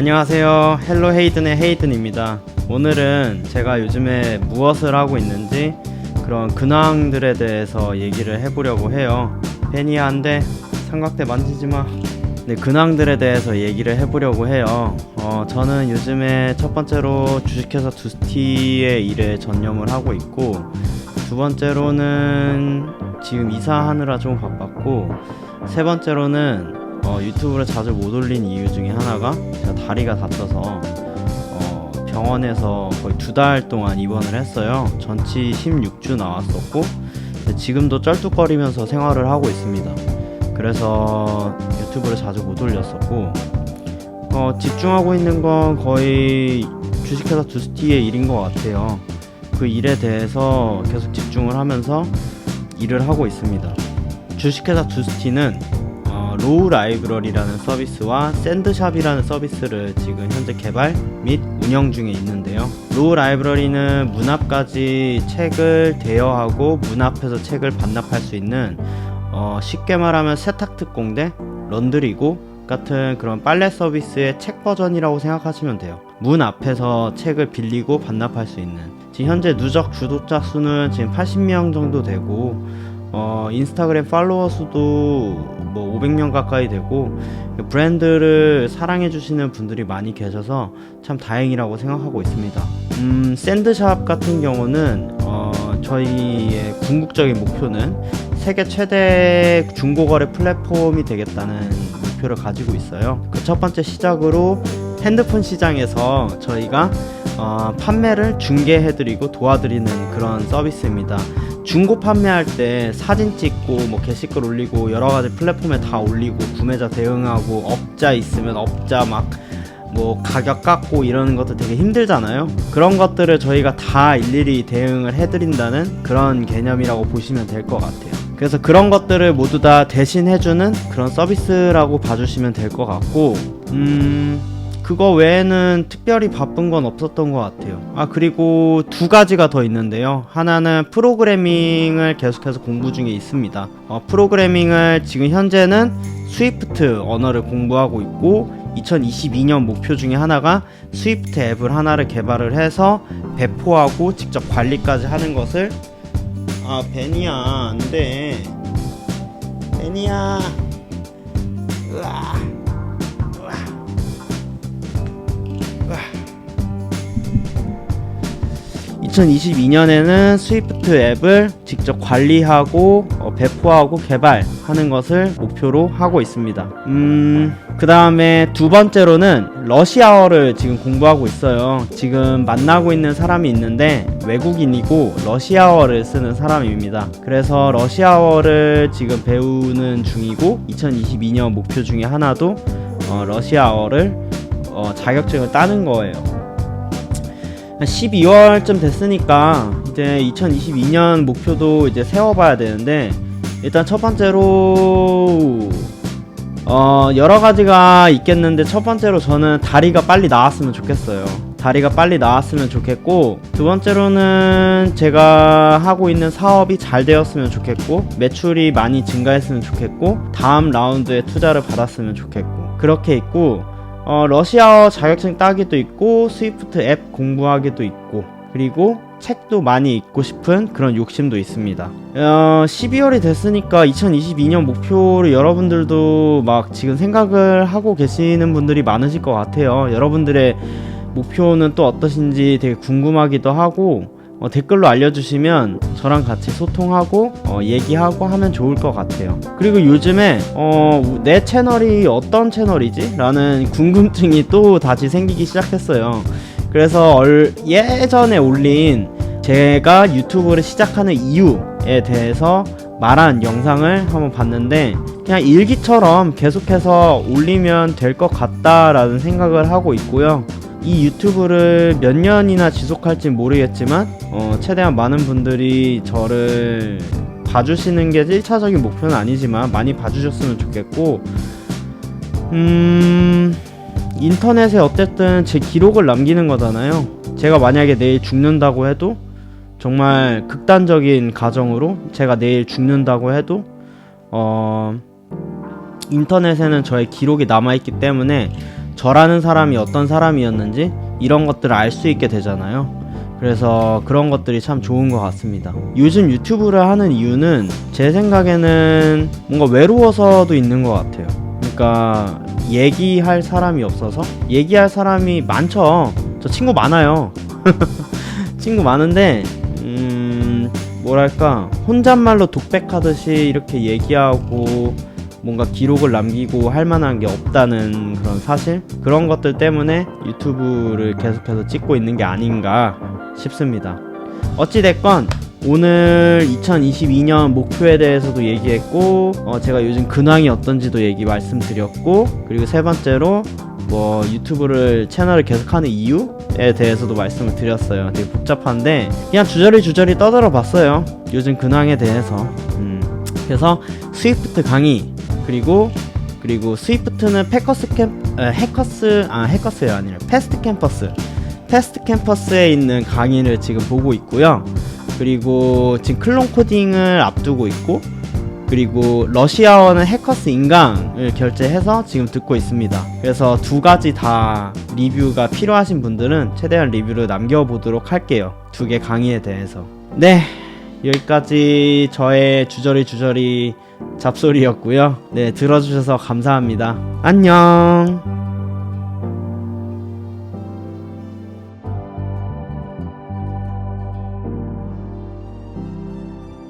안녕하세요. 헬로 헤이든의 헤이든입니다. 오늘은 제가 요즘에 무엇을 하고 있는지 그런 근황들에 대해서 얘기를 해보려고 해요. 한데 삼각대 만지지 마. 네, 근황들에 대해서 얘기를 해보려고 해요. 어, 저는 요즘에 첫 번째로 주식회사 두스티의 일에 전념을 하고 있고, 두 번째로는 지금 이사하느라 좀 바빴고, 세 번째로는 어, 유튜브를 자주 못 올린 이유 중에 하나가 제가 다리가 다쳐서 어, 병원에서 거의 두 달 동안 입원을 했어요. 전치 16주 나왔었고, 지금도 쩔뚝거리면서 생활을 하고 있습니다. 그래서 유튜브를 자주 못 올렸었고 어, 집중하고 있는 건 거의 주식회사 두스티의 일인 것 같아요. 그 일에 대해서 계속 집중을 하면서 일을 하고 있습니다. 주식회사 두스티는 어, 로우 라이브러리라는 서비스와 샌드샵이라는 서비스를 지금 현재 개발 및 운영 중에 있는데요. 로우 라이브러리는 문 앞까지 책을 대여하고 문 앞에서 책을 반납할 수 있는 어, 쉽게 말하면 세탁 특공대, 런드리고 같은 그런 빨래 서비스의 책 버전이라고 생각하시면 돼요. 문 앞에서 책을 빌리고 반납할 수 있는. 지금 현재 누적 구독자 수는 지금 80명 정도 되고, 어, 인스타그램 팔로워 수도 뭐 500명 가까이 되고, 브랜드를 사랑해 주시는 분들이 많이 계셔서 참 다행이라고 생각하고 있습니다. 음, 샌드샵 같은 경우는, 어, 저희의 궁극적인 목표는 세계 최대 중고거래 플랫폼이 되겠다는 목표를 가지고 있어요. 그 첫 번째 시작으로 핸드폰 시장에서 저희가 어, 판매를 중개해드리고 도와드리는 그런 서비스입니다. 중고 판매할 때 사진 찍고 뭐 게시글 올리고 여러 가지 플랫폼에 다 올리고 구매자 대응하고 업자 있으면 업자 막 뭐 가격 깎고 이러는 것도 되게 힘들잖아요. 그런 것들을 저희가 다 일일이 대응을 해드린다는 그런 개념이라고 보시면 될 것 같아요. 그래서 그런 것들을 모두 다 대신 해주는 그런 서비스라고 봐주시면 될 것 같고, 음, 그거 외에는 특별히 바쁜 건 없었던 것 같아요. 아, 그리고 두 가지가 더 있는데요. 하나는 프로그래밍을 계속해서 공부 중에 있습니다. 어, 프로그래밍을 지금 현재는 스위프트 언어를 공부하고 있고, 2022년 목표 중에 하나가 스위프트 앱을 하나를 개발을 해서 배포하고 직접 관리까지 하는 것을 아 베니야 안돼 베니야 으아 2022년에는 스위프트 앱을 직접 관리하고 어, 배포하고 개발하는 것을 목표로 하고 있습니다. 음, 그 다음에 두 번째로는 러시아어를 지금 공부하고 있어요. 지금 만나고 있는 사람이 있는데 외국인이고 러시아어를 쓰는 사람입니다. 그래서 러시아어를 지금 배우는 중이고 2022년 목표 중에 하나도 어, 러시아어를 어, 자격증을 따는 거예요. 12월쯤 됐으니까 이제 2022년 목표도 이제 세워봐야 되는데 일단 첫 번째로 어 여러 가지가 있겠는데 첫 번째로 저는 다리가 빨리 나왔으면 좋겠어요. 다리가 빨리 나왔으면 좋겠고 두 번째로는 제가 하고 있는 사업이 잘 되었으면 좋겠고 매출이 많이 증가했으면 좋겠고 다음 라운드에 투자를 받았으면 좋겠고 그렇게 있고 어, 러시아어 자격증 따기도 있고 스위프트 앱 공부하기도 있고 그리고 책도 많이 읽고 싶은 그런 욕심도 있습니다. 어, 12월이 됐으니까 2022년 목표를 여러분들도 막 지금 생각을 하고 계시는 분들이 많으실 것 같아요. 여러분들의 목표는 또 어떠신지 되게 궁금하기도 하고 어, 댓글로 알려주시면 저랑 같이 소통하고 어, 얘기하고 하면 좋을 것 같아요. 그리고 요즘에 어, 내 채널이 어떤 채널이지? 라는 궁금증이 또 다시 생기기 시작했어요. 그래서 얼, 예전에 올린 제가 유튜브를 시작하는 이유에 대해서 말한 영상을 한번 봤는데 그냥 일기처럼 계속해서 올리면 될 것 같다라는 생각을 하고 있고요. 이 유튜브를 몇 년이나 지속할지 모르겠지만 어, 최대한 많은 분들이 저를 봐주시는 게 1차적인 목표는 아니지만 많이 봐주셨으면 좋겠고 음 인터넷에 어쨌든 제 기록을 남기는 거잖아요. 제가 만약에 내일 죽는다고 해도 정말 극단적인 가정으로 제가 내일 죽는다고 해도 어 인터넷에는 저의 기록이 남아있기 때문에 저라는 사람이 어떤 사람이었는지 이런 것들을 알 수 있게 되잖아요. 그래서 그런 것들이 참 좋은 것 같습니다. 요즘 유튜브를 하는 이유는 제 생각에는 뭔가 외로워서도 있는 것 같아요. 그러니까 얘기할 사람이 없어서 얘기할 사람이 많죠. 저 친구 많아요. 친구 많은데 음 뭐랄까 혼잣말로 독백하듯이 이렇게 얘기하고 뭔가 기록을 남기고 할 만한 게 없다는 그런 사실 그런 것들 때문에 유튜브를 계속해서 찍고 있는 게 아닌가 싶습니다. 어찌 됐건 오늘 2022년 목표에 대해서도 얘기했고 어, 제가 요즘 근황이 어떤지도 얘기 말씀드렸고 그리고 세 번째로 뭐 유튜브를 채널을 계속하는 이유에 대해서도 말씀을 드렸어요. 되게 복잡한데 그냥 주저리 주저리 떠들어 봤어요. 요즘 근황에 대해서. 음. 그래서 스위프트 강의 그리고 그리고 스위프트는 패커스 캠 에, 해커스 아 해커스가 아니라 패스트 캠퍼스 패스트 캠퍼스에 있는 강의를 지금 보고 있고요. 그리고 지금 클론 코딩을 앞두고 있고 그리고 러시아어는 해커스 인강을 결제해서 지금 듣고 있습니다. 그래서 두 가지 다 리뷰가 필요하신 분들은 최대한 리뷰를 남겨보도록 할게요. 두 개 강의에 대해서. 네. 여기까지 저의 주저리 주저리 잡소리였고요. 네, 들어주셔서 감사합니다. 안녕.